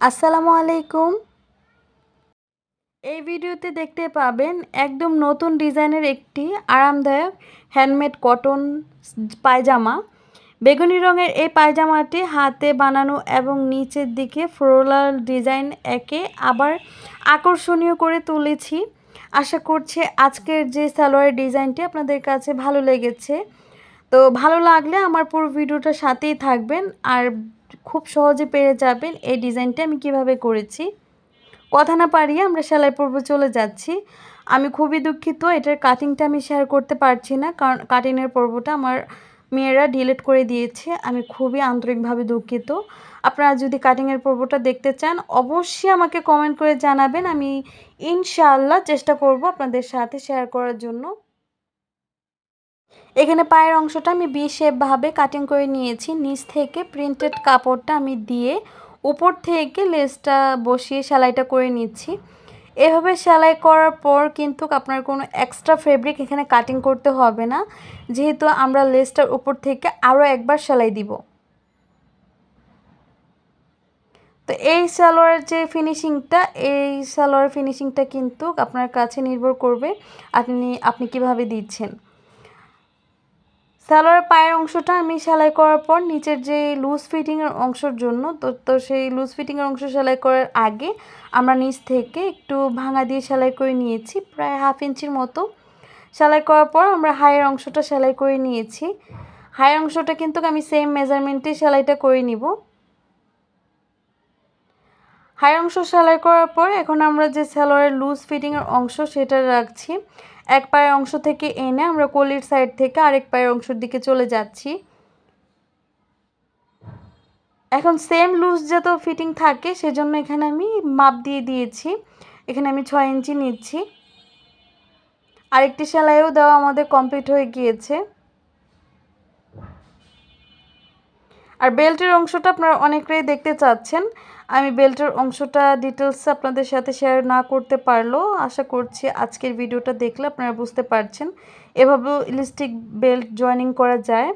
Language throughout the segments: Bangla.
আসসালামু আলাইকুম। এই ভিডিওতে দেখতে পাবেন একদম নতুন ডিজাইনের একটি আরামদায়ক হ্যান্ডমেড কটন পায়জামা। বেগুনি রঙের এই পায়জামাটি হাতে বানানো এবং নিচের দিকে ফ্লোরাল ডিজাইন একে আবার আকর্ষণীয় করে তুলেছি। আশা করছি আজকের যে সালোয়ারের ডিজাইনটি আপনাদের কাছে ভালো লেগেছে। তো ভালো লাগলে আমার পুরো ভিডিওটা সাথেই থাকবেন। আর খুব সহজে পেরে যাবেন এই ডিজাইনটা আমি কীভাবে করেছি। কথা না পারিয়ে আমরা সেলাই পর্ব চলে যাচ্ছি। আমি খুবই দুঃখিত, এটার কাটিংটা আমি শেয়ার করতে পারছি না, কারণ কাটিংয়ের পর্বটা আমার মেয়েরা ডিলিট করে দিয়েছে, আমি খুবই আন্তরিকভাবে দুঃখিত। আপনারা যদি কাটিংয়ের পর্বটা দেখতে চান, অবশ্যই আমাকে কমেন্ট করে জানাবেন, আমি ইনশাআল্লাহ চেষ্টা করব আপনাদের সাথে শেয়ার করার জন্য। এখানে পায়ের অংশটা আমি বি শেপভাবে কাটিং করে নিয়েছি। নিচ থেকে প্রিন্টেড কাপড়টা আমি দিয়ে উপর থেকে লেসটা বসিয়ে সেলাইটা করে নিচ্ছি। এভাবে সেলাই করার পর কিন্তু আপনার কোনো এক্সট্রা ফেব্রিক এখানে কাটিং করতে হবে না। যেহেতু আমরা লেসটার উপর থেকে আরও একবার সেলাই দিব। তো এই সালোয়ারের যে ফিনিশিংটা এই সালোয়ার ফিনিশিংটা কিন্তু আপনার কাছে নির্ভর করবে আপনি আপনি কীভাবে দিচ্ছেন। সালোয়ার পায়ের অংশটা আমি সেলাই করার পর নিচের যে লুজ ফিটিংয়ের অংশের জন্য, তো তো সেই লুজ ফিটিংয়ের অংশ সেলাই করার আগে আমরা নিচ থেকে একটু ভাঙা দিয়ে সেলাই করে নিয়েছি, প্রায় হাফ ইঞ্চির মতো। সেলাই করার পর আমরা হায়ের অংশটা সেলাই করে নিয়েছি। হায়ের অংশটা কিন্তু আমি সেম মেজারমেন্টে সেলাইটা করে নিব। হাই অংশ সেলাই করার পর এখন আমরা যে সালোয়ারের লুজ ফিটিংয়ের অংশ সেটা রাখছি। এক পায়ের অংশ থেকে এনে আমরা কলির সাইড থেকে আরেক পায়ের অংশের দিকে চলে যাচ্ছি। এখন সেম লুজ যত ফিটিং থাকে সেজন্য এখানে আমি মাপ দিয়ে দিয়েছি। এখানে আমি ছয় ইঞ্চি নিচ্ছি। আরেকটি সেলাইও দেওয়া আমাদের কমপ্লিট হয়ে গিয়েছে। আর বেল্টের অংশটা আপনারা অনেকটাই দেখতে চাচ্ছেন। আমি বেল্টের অংশটা ডিটেলস আপনাদের সাথে শেয়ার না করতে পারলেও আশা করছি আজকের ভিডিওটা দেখলে আপনারা বুঝতে পারছেন। এভাবেও ইলিস্টিক বেল্ট জয়েনিং করা যায়।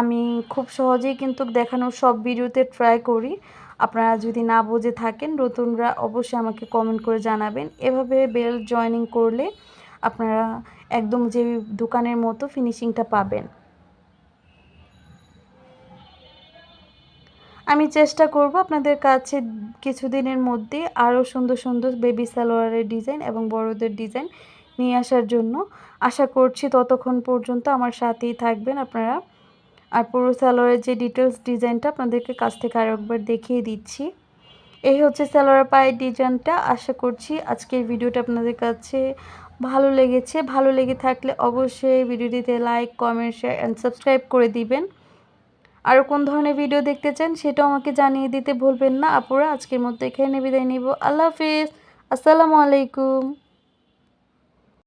আমি খুব সহজেই কিন্তু দেখানোর সব ভিডিওতে ট্রাই করি। আপনারা যদি না বুঝে থাকেন, নতুনরা অবশ্যই আমাকে কমেন্ট করে জানাবেন। এভাবে বেল্ট জয়েনিং করলে আপনারা একদম যে দোকানের মতো ফিনিশিংটা পাবেন। আমি চেষ্টা করব আপনাদের কাছে কিছুদিনের মধ্যে আরও সুন্দর সুন্দর বেবি সালোয়ারের ডিজাইন এবং বড়দের ডিজাইন নিয়ে আসার জন্য। আশা করছি ততক্ষণ পর্যন্ত আমার সাথেই থাকবেন আপনারা। আর পুরো সালোয়ারের যে ডিটেলস ডিজাইনটা আপনাদেরকে কাছ থেকে আরও একবার দেখিয়ে দিচ্ছি। এই হচ্ছে সালোয়ার পায়ের ডিজাইনটা আশা করছি আজকের ভিডিওটা আপনাদের কাছে ভালো লেগেছে। ভালো লেগে থাকলে অবশ্যই ভিডিওটিতে like comment share and subscribe করে দিবেন। আরও কোন ধরনের ভিডিও দেখতে চান সেটাও আমাকে জানিয়ে দিতে ভুলবেন না। আপুরা, আজকের মধ্যে এখানে বিদায় নিব। আল্লাহ হাফিজ। আসসালামু আলাইকুম।